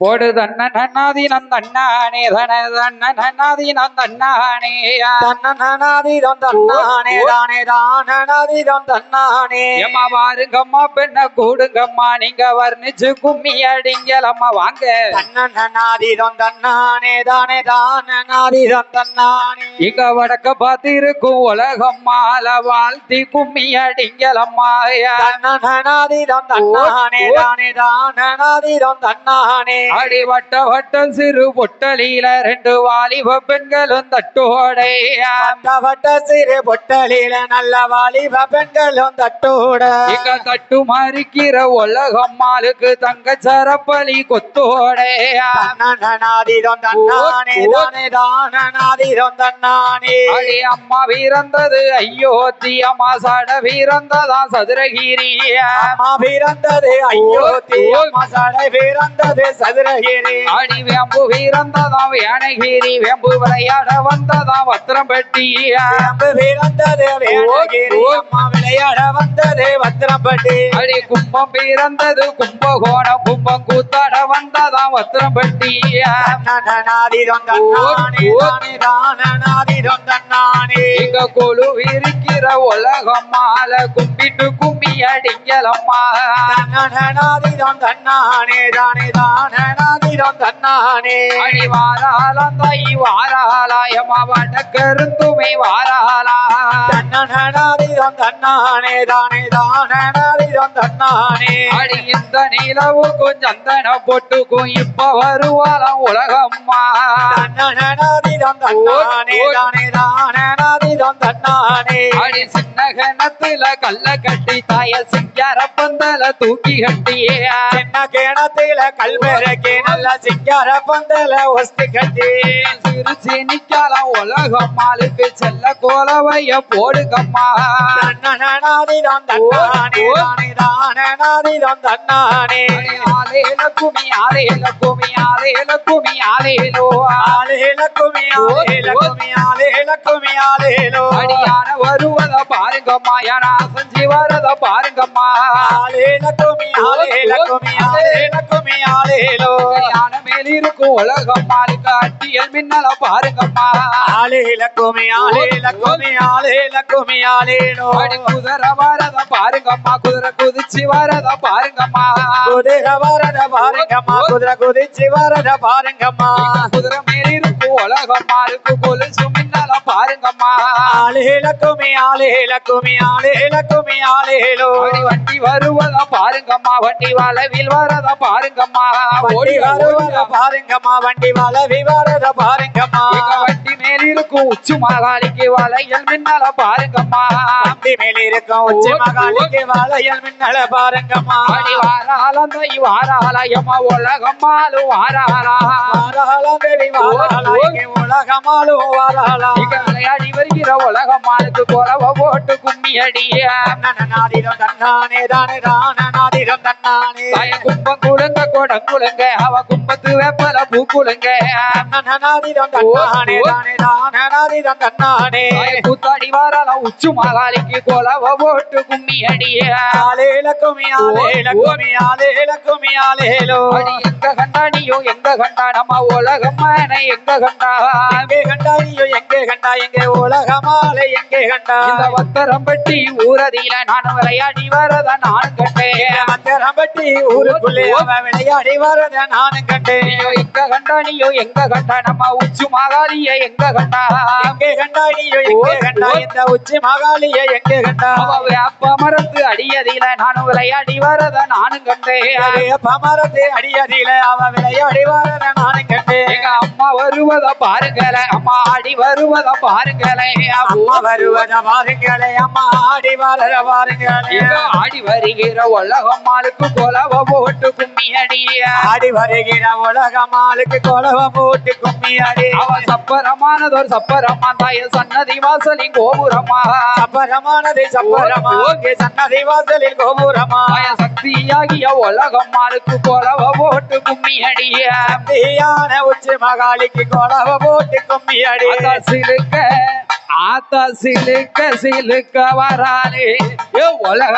போடு தன்ன நன்னாதி நந்தண்ணானே தன தன்ன நன்னாதி நந்தண்ணானே தன்னநாதீதம் தன்னானே தானே தானநாதீதம் தன்னானே ஏம்மா பாருங்கம்மா பெண்ண கூடுங்கம்மா நீங்க வர்ணிச்சு கும்மி அடிங்கலம்மா வாங்க. தன்னானே தானே தானநாதீதம் தன்னானே இங்க வடக்க பார்த்திருக்கும் உலகம்மால வாழ்த்தி கும்மி அடிங்கலம்மா தன்னநாதீதம் தன்னானே தானே தானநாதீதம் தன்னானே அடி வட்ட வட்ட சிறு பொட்டலில ரெண்டு வாலிப பெண்களும் தட்டோடையா வட்ட சிறு பொட்டலில நல்ல வாலிப பெண்களும் தட்டோட. இங்க தட்டு மறிக்கிற உலகம்மாளுக்கு தங்க சரப்பலி அடி அம்மா வீரந்தது ஐயோ அம்மா சட வீரந்ததா சதுரகிரியா. அம்மா பிறந்தது ஐயோ தீயம்மா சடை பிறந்தது சதுரகிரி அடி வேம்பு வீரந்ததா வேணகிரி வேம்பு விளையாட வந்ததா வத்திரம் பெட்டியா வேம்பு பிறந்தது வேணகிரி அம்மா விளையாட வந்தது வத்திரம்பட்டி. அடி கும்பம் பிறந்தது கும்பகோணம் கும்பம் கூத்தாட வந்ததா வத்திரம் பெட்டியா நாதிரம் தன்னானே தானே தானநாதிரம் தன்னானே இங்க கொழு இருக்கிற உலகம் மாலை கும்பிட்டு கும்மி அடிங்கலம்மா. தன்னானே தானே தானநாதிரம் தன்னானே. அடி வாராலாம் தாய் வாராலாயமா வடக்கருந்துமை வாராலா. தன்னநாதிரம் தன்னானே தானே தானநாதிரம் தன்னானே. அடி இந்த நிலவுக்கும் சந்தன பொட்டுக்கும் இப்ப வருவாளாம் உலகம்மா. தன்னநாதிரம் தன்னானே தானே தானநாதிரம் அடி சின்ன கணத்துல கல்ல கட்டி தாய சிங்கார பந்தல தூக்கி கட்டியா. சின்ன கிணத்துல கல்வெறக்கி நல்ல சிங்கார பந்தல ஒஸ்தி கட்டி. சிறுச்சி நிக்கலாம் உலகம்மாளுக்கு செல்ல கோலவைய போடுகம்மா. தன்னநாதிரம் தன்னானே தானே தானநாதிரம் தன்னானே. ஆலேல குமி ஆலேல குமி ஆலேல குமி ஆலேலோ ஆலேல குமி ஆலேல குமி ஆலேல குமி ஆலேலோ அடியான வருவத பாருங்கம்மா. யானா செஞ்சு வரத பாருங்கம்மா. யான மேலிருக்கும் உலகம்மாளுக்கு அட்டியல் மின்னல பாருங்கம்மா. குதிரை வரத பாருங்கம்மா. குதிரை குதிச்சு வரத பாருங்கம்மா. குதிரை வரத பாருங்கம்மா. குதிரை குதிச்சு வரத பாருங்கம்மா. குதிரை மேலிருக்கும் உலகம்மாளுக்கு கொலுசு மின்னல பாருங்கம்மா ஆலேல குமி ஆலேல குமி ஆலேல குமி ஆலேலோ அடி வண்டி வருவத பாருங்கம்மா வண்டி வளவில் வரத பாருங்கம்மா. ஓடி வருவத பாருங்கம்மா வண்டி வளவி வரத பாருங்கம்மா. வண்டி மேலிருக்கும் உச்சு மகாலிக்கு வளையல் மின்னல பாருங்கம்மா. வண்டி மேல் இருக்கும் உச்சி மகாலிக்கு வளையல் மின்னல பாருங்கம்மா. வாராலம் வாராலயம்மா உலகம்மாலும் வாராலா வாராளா. இங்கே உலகமாலும் இங்க விளையாடி வருகிற உலகம்மாளுக்கு குறவ போட்டு கும்மி அடிய நாதிரம் தன்னானே தானே தான நாதிரம் தன்னானே. தாய கும்பம் குழுங்க கொடங்குழுங்க அவ கும்பத்து வேப்பல பூ குழுங்க நாதிரம் தன்னானே தானே தான நாதிரம் தன்னானே. கூத்தாடி வாரால உச்சு மகாலிக்கு குலவ போட்டு கும்மி அடிய ஆலேல குமி ஆலேல எங்க கண்டாடியோ எங்க கண்டா நம்ம உலகம்மான எங்க கண்டா எங்கே கண்டா எங்கே எங்கே உலகமாலை எங்கே கண்டா? இந்த வத்தரம்பட்டி ஊரதியில நான் விளையாடி வரத நான் கண்டேன். மந்திரம்பட்டி ஊருக்குள்ளே விளையாடி வரத நானும் கண்டேன். எங்க கண்டா நீயோ எங்க கண்டா நம்ம உச்சு மாகாளிய எங்க கண்டா? எங்கே கண்டா நீயோ எங்கே கண்டா இந்த உச்சி மகாலிய எங்கே கண்டா? அவ வேப்ப மரத்து அடியதில நானும் விளையாடி வரத நானும் கண்டேன். அடியதில அவ விளையாடி வரத நானும் கண்டேன். எங்க அம்மா வருவத பாருங்களே அம்மா ஆடி வருவத பாருங்களே அம்மா வருவத பாருங்களே அம்மா ஆடி வரத பாருங்களே. ஆடி வருகிற உலகம்மாளுக்கு கொலவ போட்டு கும்மி அடிய ஆடி வருகிற உலகமாளுக்கு கொலவ போட்டு கும்மி அடி அவ சப்பரமானதொரு சப்பரமா தாய சன்னதி வாசலின் கோபுரமா. சப்பரமானது சப்பரமா. இங்கே சன்னதி வாசலில் கோபுரமா. தாய சக்தியாகிய உலகம்மாளுக்கு கொலவ போட்டு கும்மி அடிய தீயான உச்சி மகாலிக்கு கொலவ போட்டு கும்மி அடி சிலுக்க ஆத்தா சிலுக்க சிலுக்க வராளே. ஏ உலக